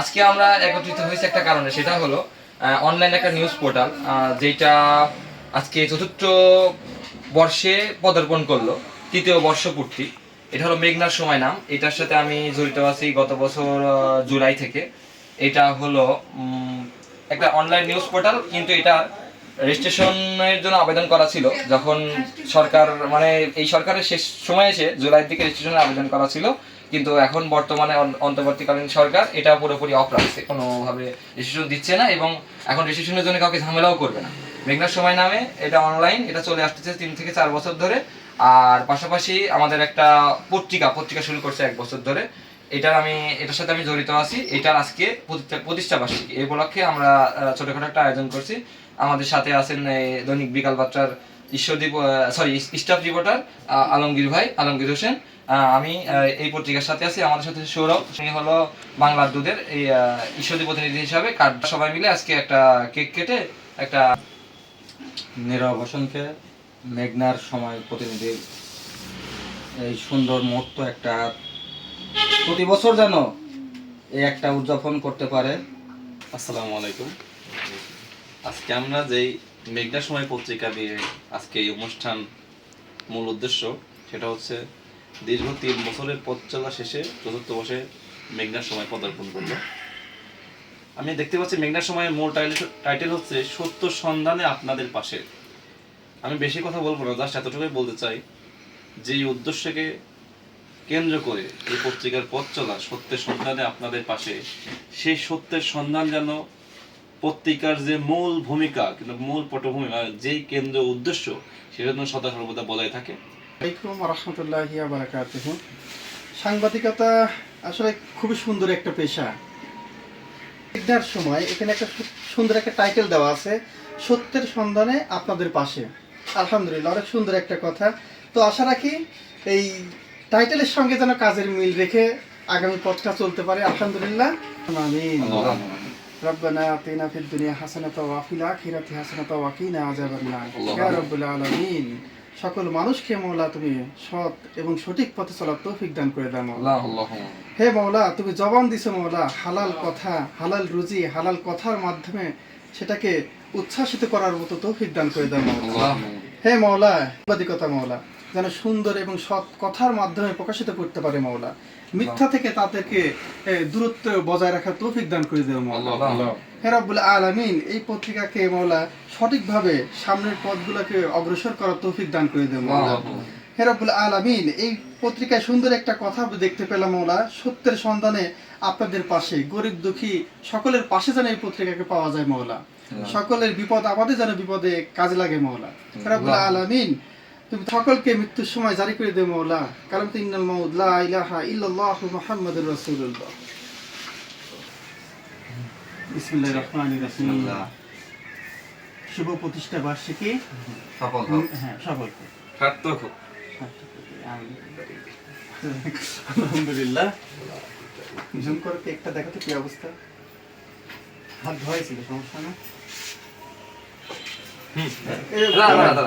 আজকে আমরা একত্রিত হয়েছে একটা কারণে, সেটা হলো অনলাইন একটা নিউজ পোর্টাল যেটা আজকে চতুর্থ বর্ষে পদার্পণ করল, তৃতীয় বর্ষপূর্তি। এটা হলো মেঘনার সময় নাম, এটার সাথে আমি জড়িত আছি গত বছর জুলাই থেকে। এটা হলো একটা অনলাইন নিউজ পোর্টাল কিন্তু এটা রেজিস্ট্রেশনের জন্য আবেদন করা ছিল, যখন সরকার মানে এই সরকারের শেষ সময় এসে জুলাইয়ের দিকে রেজিস্ট্রেশনের আবেদন করা ছিল। কিন্তু এখন বর্তমানে অন- অন্তর্বর্তীকালীন সরকার এটা পুরোপুরি অফ রাখছে কোনোভাবে রেজিস্ট্রেশন দিচ্ছে না এবং এখন রেজিস্ট্রেশনের জন্য কাউকে ঝামেলাও করবে না। মেঘনার সময় নামে এটা অনলাইন এটা চলে আসতেছে তিন থেকে চার বছর ধরে। আর পাশাপাশি আমাদের একটা পত্রিকা পত্রিকা শুরু করছে এক বছর ধরে। এটার আমি, এটার সাথে আমি জড়িত আছি। এটার আজকে প্রতিষ্ঠা- বার্ষিকী। এই উপলক্ষে আমরা ছোটখাটো একটা আয়োজন করছি। আমাদের সাথে আছেন দৈনিক বিকাল বার্তার ঈশ্বরদীপ সরি স্টাফ রিপোর্টার আলমগীর ভাই, আলমগীর হোসেন। আমি এই পত্রিকার সাথে আছি, আমাদের সাথে সৌরভ। সে হলো বাংলার দুধের এই ঈশ্বরদী প্রতিনিধি হিসাবে। কার্ড সবাই মিলে আজকে একটা কেক কেটে একটা নীরব হোসেনকে মেঘনার সময় প্রতিনিধি এই সুন্দর মুহূর্ত একটা প্রতি বছর যেন এই একটা উদযাপন করতে পারে। আসসালামু আলাইকুম। আজকে আমরা যেই মেঘনা সময় পত্রিকা দিয়ে আজকে এই অনুষ্ঠান মূল উদ্দেশ্য, সেটা হচ্ছে দীর্ঘ তিন বছরের পথ চলা শেষে চতুর্থ বসে মেঘনার সময় পদার্পণ করল। আমি দেখতে পাচ্ছি মেঘনার সময়ের মূল টাইটেল হচ্ছে সত্য সন্ধানে আপনাদের পাশে। আমি বেশি কথা বলব না জাস্ট এতটুকুই বলতে চাই যে এই উদ্দেশ্যকে কেন্দ্র করে এই পত্রিকার পথ চলা সত্যের সন্ধানে আপনাদের পাশে, সেই সত্যের সন্ধান যেন পত্রিকার যে মূল ভূমিকা কিন্তু মূল পটভূমি যে কেন্দ্র উদ্দেশ্য সেটা যেন সদা সর্বদা বজায় থাকে। আলাইকুম রহমতুল্লাহি বারাকাতুহ। সাংবাদিকতা আসলে খুবই সুন্দর একটা পেশা। সময় এখানে একটা সুন্দর একটা টাইটেল দেওয়া আছে সত্যের সন্ধানে আপনাদের পাশে। আলহামদুলিল্লাহ অনেক সুন্দর একটা কথা। তো আশা রাখি এই টাইটেলের সঙ্গে যেন কাজের মিল রেখে আগামী পথটা চলতে পারে। আলহামদুলিল্লাহ। আমিন। ربنا آتنا في الدنيا حسنة وفي الآخرة حسنة وقنا عذاب النار يا رب العالمين সকল মানুষকে মৌলা তুমি সৎ এবং সঠিক পথে চলার তৌফিক দান করে দাও মৌলা আল্লাহ হে মৌলা তুমি জবান দিছো মৌলা হালাল কথা হালাল রুজি হালাল কথার মাধ্যমে সেটাকে উচ্ছ্বাসিত করার মতো তৌফিক দান করে দাও মৌলা হে মৌলা সাংবাদিকতা মৌলা যেন সুন্দর এবং সৎ কথার মাধ্যমে প্রকাশিত করতে পারে মৌলা মিথ্যা থেকে তাদেরকে দূরত্ব বজায় রাখার তৌফিক দান করে দেও মৌলা হে রব্বুল আলামিন এই পত্রিকাকে মৌলা সঠিকভাবে সামনের পথগুলোকে অগ্রসর করার তৌফিক দান করে দেও মৌলা হে রব্বুল আলামিন এই পত্রিকায় সুন্দর একটা কথা দেখতে পেলাম মৌলা সত্যের সন্ধানে আপনাদের পাশে গরিব দুঃখী সকলের পাশে যেন এই পত্রিকাকে পাওয়া যায় মৌলা সকলের বিপদ আমাদের যেন বিপদে কাজে লাগে মৌলা হে রব্বুল আলামিন তুমি সকলকে মৃত্যুর সময় জারি করে দেও মৌলা। কারণ তো ইন্নাল ইলাহা ইল্লাল্লাহু মুহাম্মাদুর রাসূলুল্লাহ। বিসমিল্লাহির রহমানির রহিম। শুভ প্রতিষ্ঠা বার্ষিকী। সফল হ্যাঁ সার্থক হোক। আলহামদুলিল্লাহ। জুম করে কেকটা দেখাতে কি অবস্থা? হাত ধোয়াইছিল সমস্যা না না, না, না,